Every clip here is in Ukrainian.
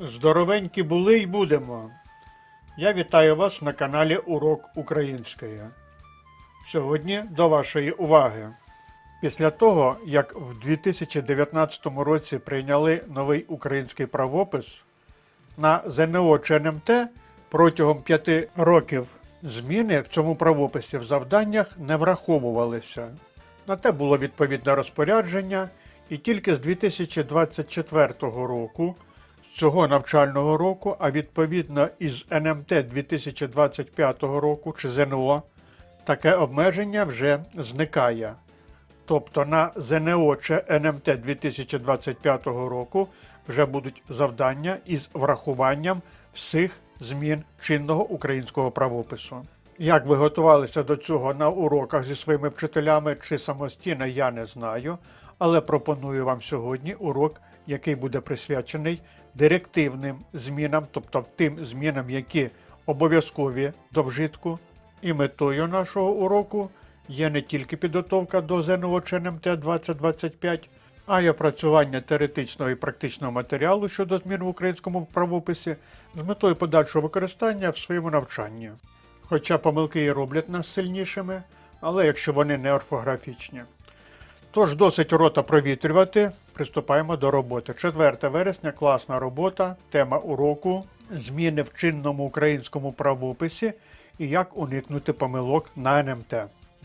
Здоровенькі були й будемо. Я вітаю вас на каналі Урок Української. Сьогодні до вашої уваги. Після того, як в 2019 році прийняли новий український правопис, на ЗНО чи НМТ протягом п'яти років зміни в цьому правописі в завданнях не враховувалися. На те було відповідне розпорядження, і тільки з 2024 року, з цього навчального року, а відповідно із НМТ 2025 року чи ЗНО, таке обмеження вже зникає. Тобто на ЗНО чи НМТ 2025 року вже будуть завдання із врахуванням всіх змін чинного українського правопису. Як ви готувалися до цього на уроках зі своїми вчителями чи самостійно, я не знаю, але пропоную вам сьогодні урок, який буде присвячений директивним змінам, тобто тим змінам, які обов'язкові до вжитку. І метою нашого уроку є не тільки підготовка до ЗНО чи НМТ 2025, а й опрацювання теоретичного і практичного матеріалу щодо змін в українському правописі з метою подальшого використання в своєму навчанні. Хоча помилки і роблять нас сильнішими, але якщо вони не орфографічні. Тож досить рота провітрювати, приступаємо до роботи. 4 вересня класна робота, тема уроку зміни в чинному українському правописі і як уникнути помилок на НМТ.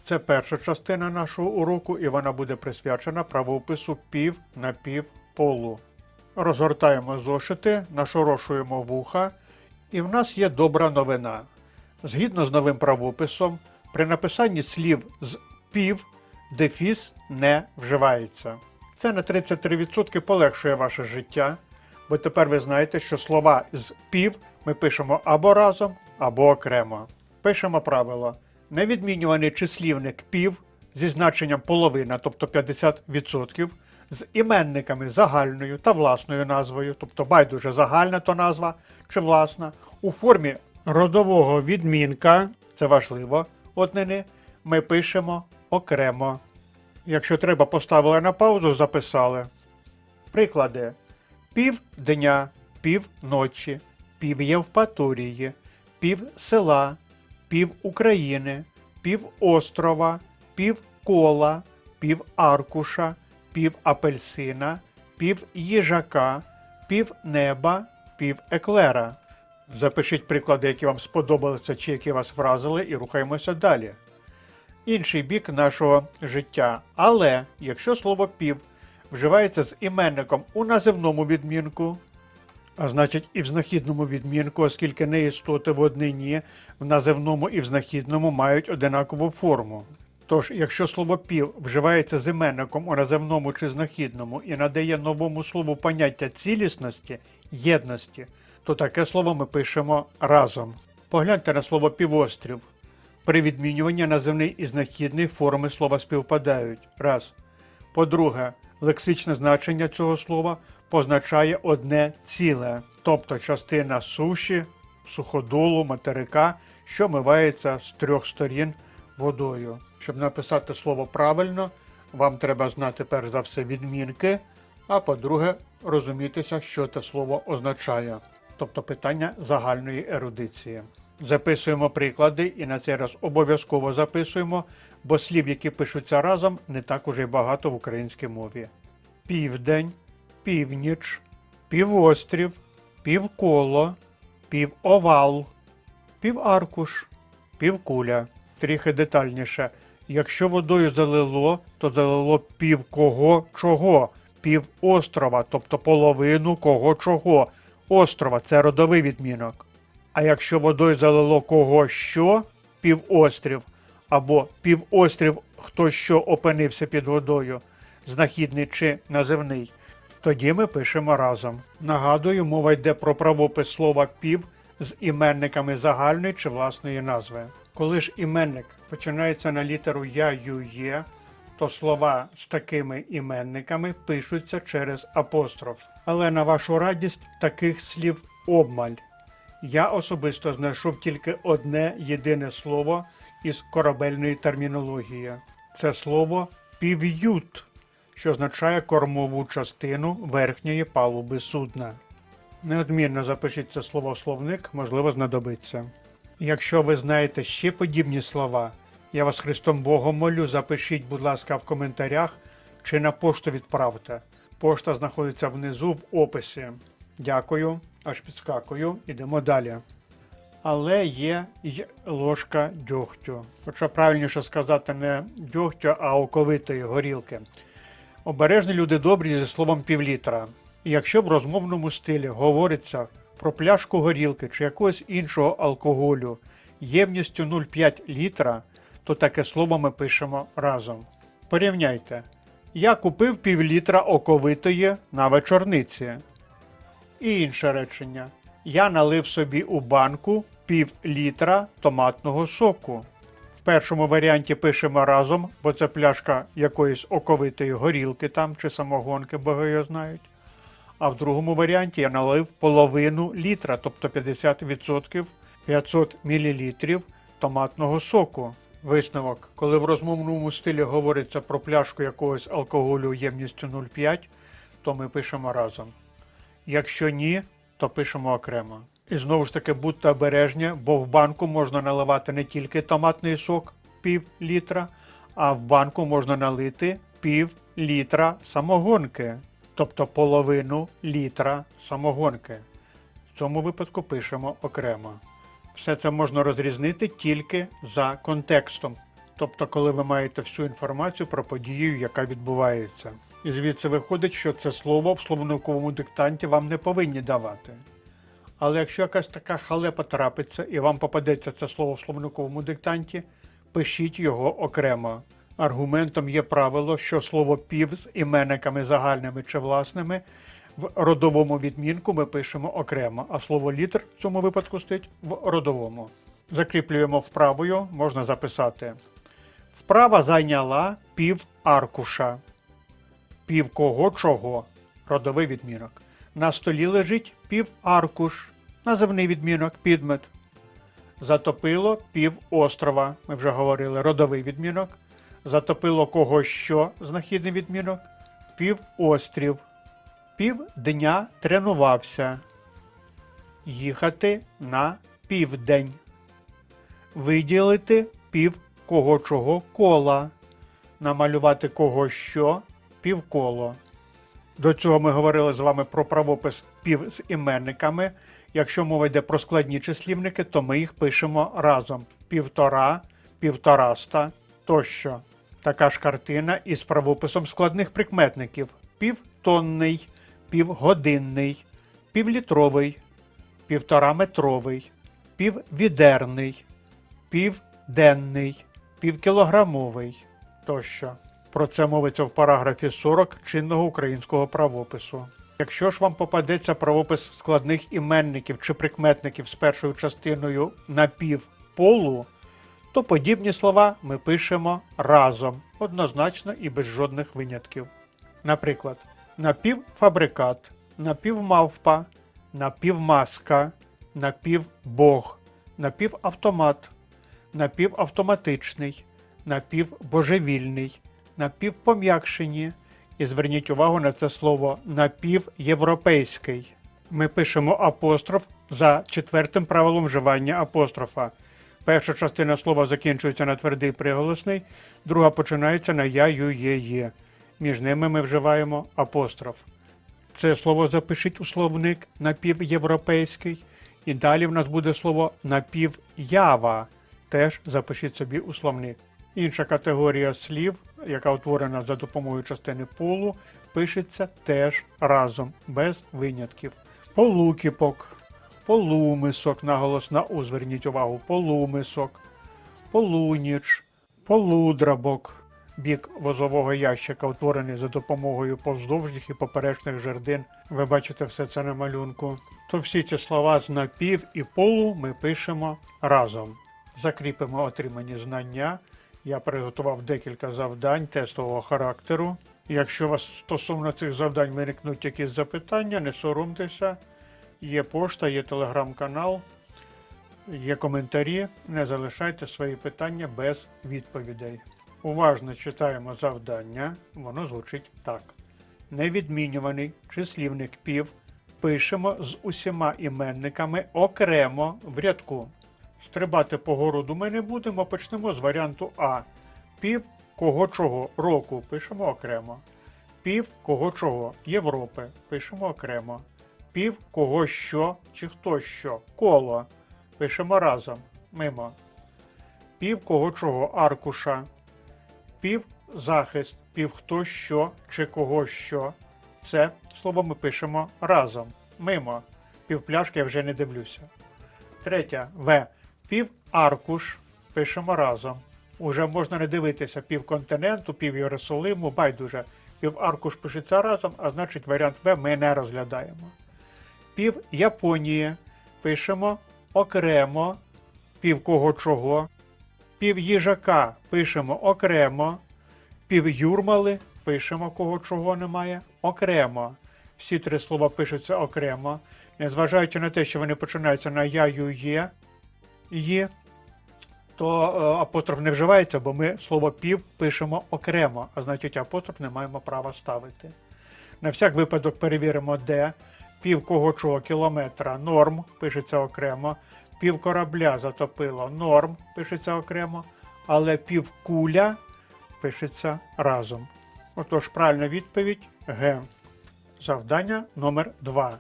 Це перша частина нашого уроку, і вона буде присвячена правопису пів на пів полу. Розгортаємо зошити, нашорошуємо вуха, і в нас є добра новина. Згідно з новим правописом, при написанні слів з пів дефіс не вживається. Це на 33% полегшує ваше життя, бо тепер ви знаєте, що слова з пів ми пишемо або разом, або окремо. Пишемо правило: невідмінюваний числівник пів зі значенням половина, тобто 50%, з іменниками загальною та власною назвою, тобто байдуже загальна то назва чи власна, у формі родового відмінка, це важливо, однини, ми пишемо окремо. Якщо треба, поставили на паузу, записали. Приклади: півдня, півночі, пів Євпаторії, пів села, пів України, пів острова, пів кола, пів аркуша, пів апельсина, пів їжака, пів неба, пів еклера. Запишіть приклади, які вам сподобалися чи які вас вразили, і рухаємося далі. Інший бік нашого життя. Але якщо слово пів вживається з іменником у називному відмінку, а значить і в знахідному відмінку, оскільки не істоти в однині, в називному і в знахідному мають одинакову форму. Тож, якщо слово пів вживається з іменником у називному чи знахідному і надає новому слову поняття цілісності, єдності, то таке слово ми пишемо разом. Погляньте на слово півострів. При відмінюванні називний і знахідний форми слова співпадають. Раз. По-друге, лексичне значення цього слова позначає одне ціле, тобто частина суші, суходолу, материка, що мивається з трьох сторін водою. Щоб написати слово правильно, вам треба знати перш за все відмінки, а по-друге, розумітися, що це слово означає, тобто питання загальної ерудиції. Записуємо приклади і на цей раз обов'язково записуємо, бо слів, які пишуться разом, не так уже й багато в українській мові. Південь, північ, півострів, півколо, півовал, піваркуш, півкуля. Трохи детальніше. Якщо водою залило, то залило пів кого чого, пів острова, тобто половину кого чого. Острова це родовий відмінок. А якщо водою залило кого що, півострів, або півострів, хто що опинився під водою, знахідний чи називний, тоді ми пишемо разом. Нагадую, мова йде про правопис слова пів з іменниками загальної чи власної назви. Коли ж іменник починається на літеру Я, Ю, Є, то слова з такими іменниками пишуться через апостроф. Але на вашу радість таких слів обмаль. Я особисто знайшов тільки одне єдине слово із корабельної термінології. Це слово пів'ют, що означає кормову частину верхньої палуби судна. Неодмінно запишіть це слово в словник, можливо, знадобиться. Якщо ви знаєте ще подібні слова, я вас Христом Богом молю, запишіть, будь ласка, в коментарях чи на пошту відправте. Пошта знаходиться внизу в описі. Дякую, аж підскакую. Ідемо далі. Але є й ложка дьогтю. Хоча правильніше сказати не дьогтю, а оковитої горілки. Обережні люди добрі зі словом півлітра. І якщо в розмовному стилі говориться про пляшку горілки чи якогось іншого алкоголю ємністю 0,5 літра, то таке слово ми пишемо разом. Порівняйте. Я купив півлітра оковитої на вечорниці. І інше речення. Я налив собі у банку пів літра томатного соку. В першому варіанті пишемо разом, бо це пляшка якоїсь оковитої горілки там чи самогонки, бо його знають. А в другому варіанті я налив половину літра, тобто 50% 500 мл томатного соку. Висновок, коли в розмовному стилі говориться про пляшку якогось алкоголю ємністю 0,5, то ми пишемо разом. Якщо ні, то пишемо окремо. І знову ж таки будьте обережні, бо в банку можна наливати не тільки томатний сок пів літра, а в банку можна налити пів літра самогонки, тобто половину літра самогонки. В цьому випадку пишемо окремо. Все це можна розрізнити тільки за контекстом, тобто, коли ви маєте всю інформацію про подію, яка відбувається. І звідси виходить, що це слово в словниковому диктанті вам не повинні давати. Але якщо якась така халепа трапиться і вам попадеться це слово в словниковому диктанті, пишіть його окремо. Аргументом є правило, що слово пів з іменниками загальними чи власними в родовому відмінку ми пишемо окремо, а слово літр в цьому випадку стоїть в родовому. Закріплюємо вправою, можна записати. Вправа зайняла пів аркуша. Пів кого чого родовий відмінок. На столі лежить пів аркуш, називний відмінок, підмет. Затопило пів острова. Ми вже говорили, родовий відмінок. Затопило кого що, знахідний відмінок, пів острів. Пів дня тренувався. Їхати на південь. Виділити пів кого чого кола. Намалювати кого що півколо. До цього ми говорили з вами про правопис пів з іменниками. Якщо мова йде про складні числівники, то ми їх пишемо разом: півтора, півтораста тощо. Така ж картина із правописом складних прикметників: півтонний, півгодинний, півлітровий, півтораметровий, піввідерний, південний, півкілограмовий тощо. Про це мовиться в параграфі 40 чинного українського правопису. Якщо ж вам попадеться правопис складних іменників чи прикметників з першою частиною напівполу, то подібні слова ми пишемо разом, однозначно і без жодних винятків. Наприклад, напівфабрикат, напівмавпа, напівмаска, напівбог, напівавтомат, напівавтоматичний, напівбожевільний, напівпом'якшені. І зверніть увагу на це слово напівєвропейський. Ми пишемо апостроф за четвертим правилом вживання апострофа. Перша частина слова закінчується на твердий приголосний, друга починається на я, ю, є, є. Між ними ми вживаємо апостроф. Це слово запишіть у словник напівєвропейський. І далі в нас буде слово напівява. Теж запишіть собі у словник. Інша категорія слів, яка утворена за допомогою частини полу, пишеться теж разом, без винятків. Полукіпок, полумисок, наголос на У, зверніть увагу, полумисок, полуніч, полудрабок. Бік возового ящика утворений за допомогою повздовжніх і поперечних жердин. Ви бачите все це на малюнку. То всі ці слова з напів і полу ми пишемо разом. Закріпимо отримані знання. Я приготував декілька завдань тестового характеру. Якщо вас стосовно цих завдань виникнуть якісь запитання, не соромтеся. Є пошта, є телеграм-канал, є коментарі. Не залишайте свої питання без відповідей. Уважно читаємо завдання. Воно звучить так: невідмінюваний числівник пів пишемо з усіма іменниками окремо в рядку. Стрибати по городу ми не будемо, почнемо з варіанту А. Пів кого чого року пишемо окремо. Пів кого чого Європи пишемо окремо. Пів кого що чи хто що. Коло пишемо разом. Мимо. Пів кого чого аркуша. Пів захист, пів хто що чи кого що. Це слово ми пишемо разом. Мимо. Пів пляшки я вже не дивлюся. Третя В. Пів аркуш пишемо разом. Уже можна не дивитися пів континенту, пів Єрусалиму, байдуже. Пів аркуш пишеться разом, а значить варіант В ми не розглядаємо. Пів Японії пишемо окремо, пів кого чого. Пів їжака пишемо окремо, пів юрмали пишемо кого чого немає окремо. Всі три слова пишуться окремо, незважаючи на те, що вони починаються на я, ю, є, є, то е, апостроф не вживається, бо ми слово пів пишемо окремо, а значить апостроф не маємо права ставити. На всяк випадок перевіримо, де пів кого чого кілометра норм пишеться окремо, пів корабля затопило норм пишеться окремо, але пів куля пишеться разом. Отож, правильна відповідь Г. Завдання номер 2.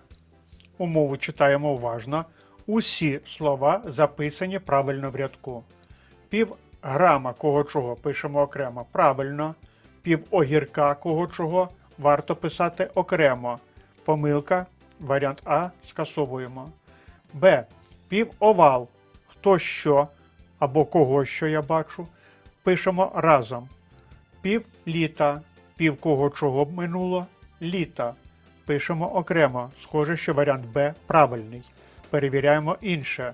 Умову читаємо уважно. Усі слова записані правильно в рядку. Пів грама кого чого пишемо окремо правильно. Пів огірка кого чого варто писати окремо. Помилка. Варіант А скасовуємо. Б. Пів овал. Хто що або кого що я бачу. Пишемо разом. Пів літа. Пів кого чого б минуло. Літа. Пишемо окремо. Схоже, що варіант Б правильний. Перевіряємо інше.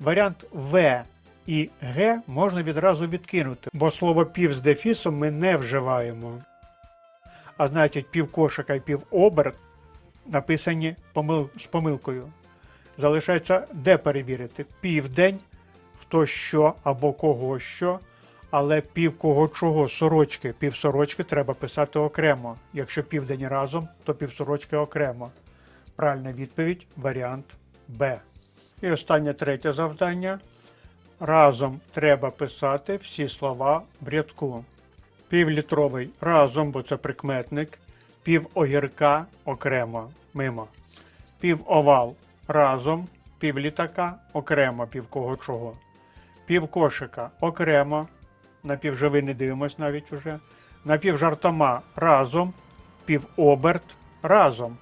Варіант В і Г можна відразу відкинути, бо слово пів з дефісом ми не вживаємо. А значить, пів кошика і пів оберт написані помил... з помилкою. Залишається де перевірити? Південь, хто що або кого що, але пів кого чого сорочки. Пів сорочки треба писати окремо. Якщо південь разом, то пів сорочки окремо. Правильна відповідь варіант Б. І останнє третє завдання. Разом треба писати всі слова в рядку. Півлітровий разом, бо це прикметник. Пів огірка окремо, мимо. Пів овал разом, пів літака окремо, пів кого чого. Пів кошика окремо. На півживи не дивимось навіть уже. На пів жартома разом, пів оберт разом.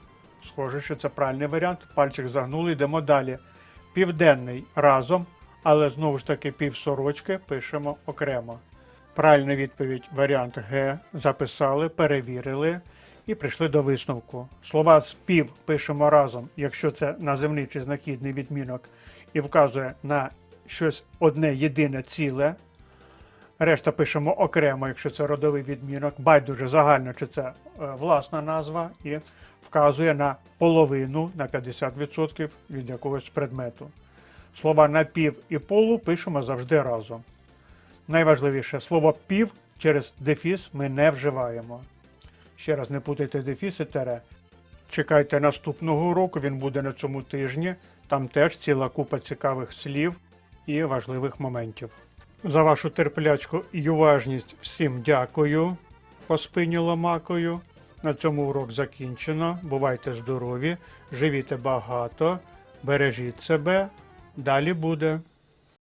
Схоже, що це правильний варіант. Пальчик загнули, йдемо далі. Південний разом, але знову ж таки пів сорочки пишемо окремо. Правильна відповідь варіант Г. Записали, перевірили і прийшли до висновку. Слова спів пишемо разом, якщо це наземний чи знахідний відмінок, і вказує на щось одне єдине ціле. Решта пишемо окремо, якщо це родовий відмінок, байдуже загально, чи це е, власна назва, і вказує на половину, на 50% від якогось предмету. Слова напів і полу пишемо завжди разом. Найважливіше слово пів через дефіс ми не вживаємо. Ще раз не путайте дефіс і тере. Чекайте наступного уроку, він буде на цьому тижні. Там теж ціла купа цікавих слів і важливих моментів. За вашу терплячку і уважність всім дякую. По спині ломакою. На цьому урок закінчено. Бувайте здорові, живіте багато, бережіть себе. Далі буде.